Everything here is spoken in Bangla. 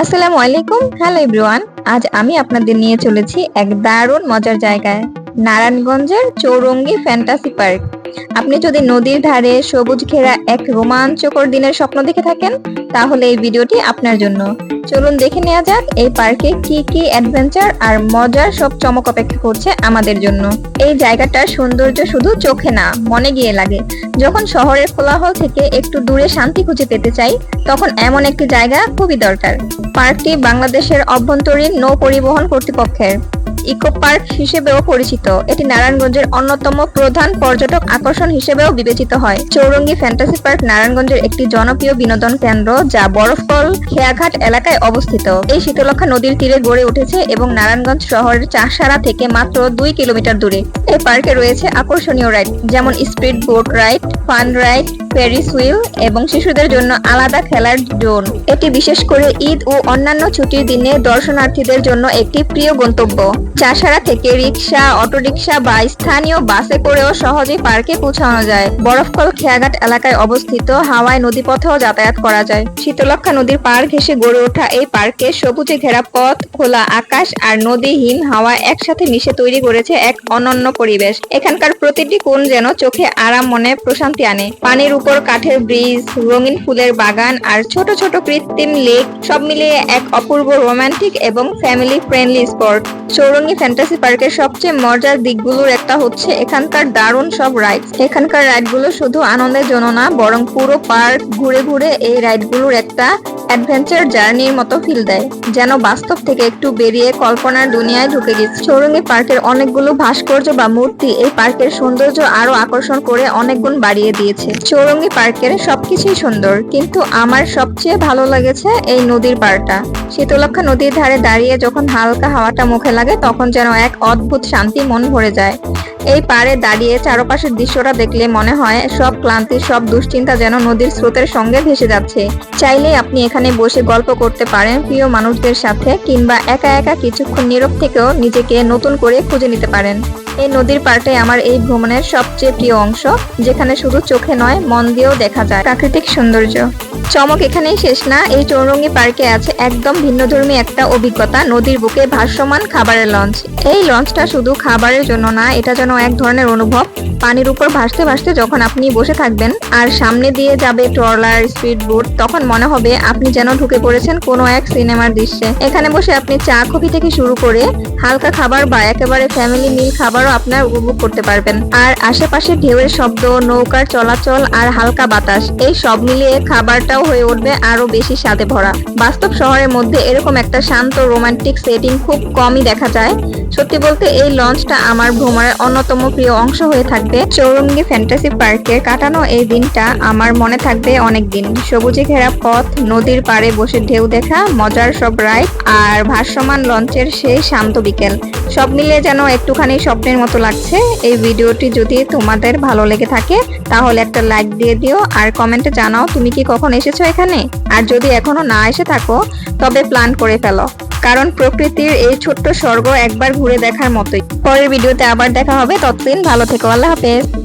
আসসালামু আলাইকুম। হ্যালো এভরিওয়ান আজ আমি আপনাদের নিয়ে চলেছি এক দারুণ মজার জায়গায়। নারায়ণগঞ্জের চৌরঙ্গি ফ্যান্টাসি পার্ক। আপনি যদি নদীর ধারে সবুজ ঘেরা এক রোমাঞ্চকর দিনের স্বপ্ন দেখে থাকেন, তাহলে এই ভিডিওটি আপনার জন্য। চলুন দেখে নেওয়া যাক এই পার্কে কি কি অ্যাডভেঞ্চার আর মজার সব চমক অপেক্ষা করছে আমাদের জন্য। এই জায়গাটার সৌন্দর্য শুধু চোখে না, মনে গিয়ে লাগে। যখন শহরের কোলাহল থেকে একটু দূরে শান্তি খুঁজে পেতে চাই, তখন এমন একটি জায়গা খুবই দরকার। পার্কটি বাংলাদেশের অভ্যন্তরীণ নৌ পরিবহন কর্তৃপক্ষের। ইকো পার্ক হিসেবেও পরিচিত। এটি নারায়ণগঞ্জের অন্যতম প্রধান পর্যটক আকর্ষণ হিসেবেও বিবেচিত হয়। চৌরঙ্গি ফ্যান্টাসি পার্ক নারায়ণগঞ্জের একটি জনপ্রিয় বিনোদন কেন্দ্র যা বরফকল খেয়াঘাট এলাকায় অবস্থিত। এই শীতলক্ষা নদীর তীরে গড়ে উঠেছে এবং নারায়ণগঞ্জ শহরের চাষারা থেকে মাত্র দুই কিলোমিটার দূরে। এই পার্কে রয়েছে আকর্ষণীয় রাইড, যেমন speed boat ride, fun ride ferris wheel এবং শিশুদের জন্য আলাদা খেলার জোন। এটি বিশেষ করে ঈদ ও অন্যান্য ছুটির দিনে দর্শনার্থীদের জন্য একটি প্রিয় গন্তব্য। চাষারা থেকে রিক্সা অটোরিকশা বা স্থানীয় বাসে করেও সহজেই পার্কে পৌঁছানো যায়। বরফকল খেয়াঘাট এলাকায় অবস্থিত হাওয়ায় নদীপথেও যাতায়াত করা যায়। শীতলক্ষা নদীর পার ঘেঁষে গড়ে ওঠা এই পার্কে সবুজে ঘেরা পথ, খোলা আকাশ আর নদী হিম হাওয়া একসাথে মিশে তৈরি করেছে এক অনন্য পরিবেশ। এখানকার প্রতিটি কোণ যেন চোখে আরাম, মনে প্রশান্তি আনে। পানির উপর কাঠের ব্রিজ, রঙিন ফুলের বাগান আর ছোট ছোট কৃত্রিম লেক, সব মিলিয়ে এক অপূর্ব রোমান্টিক এবং family friendly spot Chowringhee fantasy পার্কের সবচেয়ে মজার দিকগুলোর একটা হচ্ছে এখানকার দারুণ সব রাইডস এখানকার রাইডগুলো শুধু আনন্দের জন্য না, বরং পুরো পার্ক ঘুরে ঘুরে এই রাইডগুলোর একটা অ্যাডভেঞ্চার জার্নির মতো ফিল দেয়, যেন বাস্তব থেকে একটু বেরিয়ে কল্পনার দুনিয়ায় ঢুকে গেছে। চৌরঙ্গি পার্কের অনেকগুলো ভাস্কর্য বা মূর্তি এই পার্কের সৌন্দর্য আরও আকর্ষণ করে অনেক গুণ বাড়িয়ে দিয়েছে। চৌরঙ্গি পার্কের সবকিছুই সুন্দর, কিন্তু আমার সবচেয়ে ভালো লেগেছে এই নদীর পাড়টা। শীতলক্ষা নদীর ধারে দাঁড়িয়ে যখন হালকা হাওয়াটা মুখে লাগে, তখন যেন এক অদ্ভুত শান্তি মন ভরে যায়। এই পাড়ে দাঁড়িয়ে চারপাশের দৃশ্যটা দেখলে মনে হয় সব ক্লান্তি, সব দুশ্চিন্তা যেন নদীর স্রোতের সঙ্গে ভেসে যাচ্ছে। চাইলে আপনি এখানে বসে গল্প করতে পারেন প্রিয় মানুষদের সাথে কিংবা একা একা কিছুক্ষণ নীরব থেকেও নিজেকে নতুন করে খুঁজে নিতে পারেন। এই নদীর পাড়টাই আমার এই ভ্রমণের সবচেয়ে প্রিয় অংশ, যেখানে শুধু চোখে নয়, মন দিয়েও দেখা যায়। প্রাকৃতিক সৌন্দর্য। চমক এখানেই শেষ না, এই চৌরঙ্গি পার্কে আছে একদম ভিন্নধর্মী একটা অভিজ্ঞতা, নদীর বুকে ভাসমান খাবারের লঞ্চ। এই লঞ্চটা শুধু খাবারের জন্য না, এটা যেন এক ধরনের অনুভব। পানির উপর ভাসতে ভাসতে যখন আপনি বসে থাকবেন আর সামনে দিয়ে যাবে ট্রলার স্পিড বোট তখন মনে হবে আপনি যেন ঢুকে পড়েছেন কোনো এক সিনেমার দৃশ্যে। এখানে বসে আপনি চা, কফি থেকে শুরু করে হালকা খাবার বা একেবারে ফ্যামিলি মিল খাবারও আপনার উপভোগ করতে পারবেন। আর আশেপাশে ঢেউয়ের শব্দ, নৌকার চলাচল আর হালকা বাতাস, এই সব মিলিয়ে খাবারটাও হয়ে উঠবে আরও বেশি স্বাদে ভরা। বাস্তব শহরের মধ্যে এরকম একটা শান্ত, রোমান্টিক সেটিং খুব কমই দেখা যায়। সত্যি বলতে, এই লঞ্চটা আমার ভ্রমণের অন্যতম প্রিয় অংশ হয়ে থাকবে। চৌরঙ্গি ফ্যান্টাসি পার্কে কাটানো এই দিনটা আমার মনে থাকবে অনেক দিন সবুজে ঘেরা পথ, নদীর পাড়ে বসে ঢেউ দেখা, মজার সব রাইড আর ভাসমান লঞ্চের সেই শান্ত বিকেল। সব মিলিয়ে যেন একটুখানি স্বপ্নের মতো লাগছে। এই ভিডিওটি যদি তোমাদের ভালো লেগে থাকে, তাহলে একটা লাইক দিয়ে দিও আর কমেন্টে জানাও তুমি কি কখন এসেছ এখানে। আর যদি এখনও না এসে থাকো, তবে প্ল্যান করে ফেলো। কারণ প্রকৃতির এই ছোট্ট স্বর্গ একবার ঘুরে দেখার মতোই। পরের ভিডিওতে আবার দেখা হবে। ততদিন ভালো থেকো। আল্লাহ হাফেজ।